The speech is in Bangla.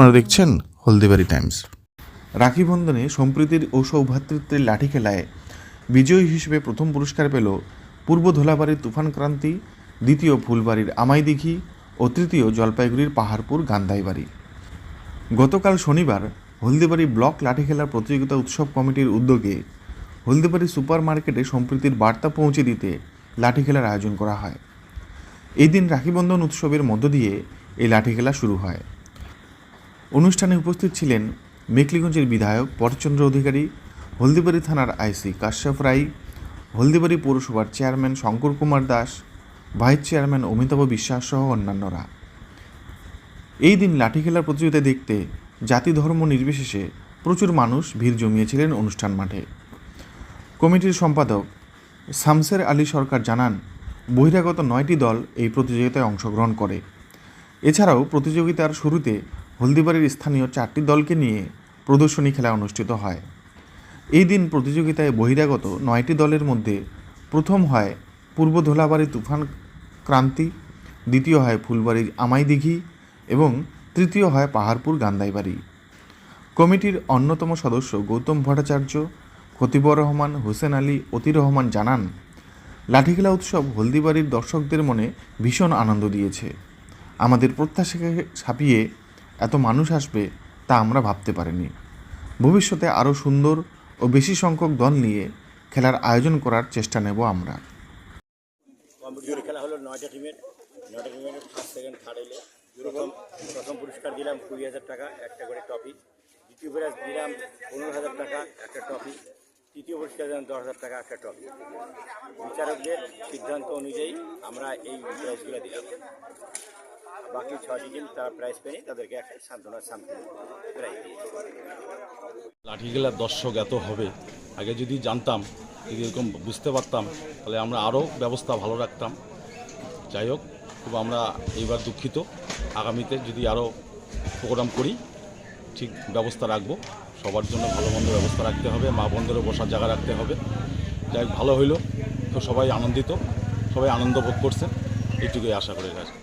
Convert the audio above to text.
আপনারা দেখছেন হলদিবাড়ি টাইমস। রাখি বন্ধনে সম্প্রীতির ও সৌভ্রাতৃত্বের লাঠি খেলায় বিজয়ী হিসেবে প্রথম পুরস্কার পেল পূর্ব ধোলাবাড়ির তুফান ক্রান্তি, দ্বিতীয় ফুলবাড়ির আমাইদিঘি ও তৃতীয় জলপাইগুড়ির পাহাড়পুর গান্ধাইবাড়ি গতকাল শনিবার হলদিবাড়ি ব্লক লাঠি খেলার প্রতিযোগিতা উৎসব কমিটির উদ্যোগে হলদিবাড়ি সুপার মার্কেটে সম্প্রীতির বার্তা পৌঁছে দিতে লাঠি খেলার আয়োজন করা হয়। এই দিন রাখিবন্ধন উৎসবের মধ্য দিয়ে এই লাঠি খেলা শুরু হয়। অনুষ্ঠানে উপস্থিত ছিলেন মেকলিগঞ্জের বিধায়ক পরচন্দ্র অধিকারী, হলদিবাড়ি থানার আইসি কাশ্যপ রাই হলদিবাড়ি পৌরসভার chairman Shankar Kumar Das, vice chairman Amitabh Biswas সহ অন্যান্যরা। এই দিন লাঠি খেলার প্রতিযোগিতা দেখতে জাতি ধর্ম নির্বিশেষে প্রচুর মানুষ ভিড় জমিয়েছিলেন অনুষ্ঠান মাঠে। কমিটির সম্পাদক শামসের আলী সরকার জানান, বহিরাগত নয়টি দল এই প্রতিযোগিতায় অংশগ্রহণ করে। এছাড়াও প্রতিযোগিতার শুরুতে হলদিবাড়ির স্থানীয় চারটি দলকে নিয়ে প্রদর্শনী খেলা অনুষ্ঠিত হয়। এই দিন প্রতিযোগিতায় বহিরাগত নয়টি দলের মধ্যে প্রথম হয় পূর্ব ধোলাবাড়ি তুফান ক্রান্তি, দ্বিতীয় হয় ফুলবাড়ির আমাইদিঘি এবং তৃতীয় হয় পাহাড়পুর গান্দাইবাড়ি। কমিটির অন্যতম সদস্য গৌতম ভট্টাচার্য, খতিবর রহমান, হোসেন আলী অতি রহমান জানান, লাঠিখেলা উৎসব হলদিবাড়ির দর্শকদের মনে ভীষণ আনন্দ দিয়েছে। আমাদের প্রত্যাশাকে ছাপিয়ে এত মানুষ আসবে তা আমরা ভাবতে পারিনি। ভবিষ্যতে আরও সুন্দর ও বেশি সংখ্যক দল নিয়ে খেলার আয়োজন করার চেষ্টা নেব আমরা। খেলা হলো নয়টা টিমের। নয়টা টিমের সেকেন্ড থার্ড এলে প্রথম প্রথম পুরস্কার দিলাম কুড়ি হাজার টাকা, একটা করে ট্রফি দ্বিতীয় প্রাইজ দিলাম পনেরো হাজার টাকা, একটা ট্রফি তৃতীয় পুরস্কার দিলাম দশ হাজার টাকা, একটা ট্রফি বিচারকদের সিদ্ধান্ত অনুযায়ী আমরা এই প্রাইজগুলো দিলাম। বাকি ছয়টি টিম তারা প্রাইজ পেয়ে তাদেরকে একটা সান্ত্বনা শান্তি প্রাইজ দিয়েছে। লাঠি খেলার দর্শক এত হবে, আগে যদি জানতাম, যদি এরকম বুঝতে পারতাম, তাহলে আমরা আরও ব্যবস্থা ভালো রাখতাম। যাই হোক, খুব আমরা এইবার দুঃখিত। আগামীতে যদি আরও প্রোগ্রাম করি, ঠিক ব্যবস্থা রাখব। সবার জন্য ভালো মন্দ ব্যবস্থা রাখতে হবে, মা বোনদেরও বসার জায়গা রাখতে হবে। যাই ভালো হইল। তো সবাই আনন্দিত, সবাই আনন্দ ভোগ করছে। এইটুকুই আশা করে গেছে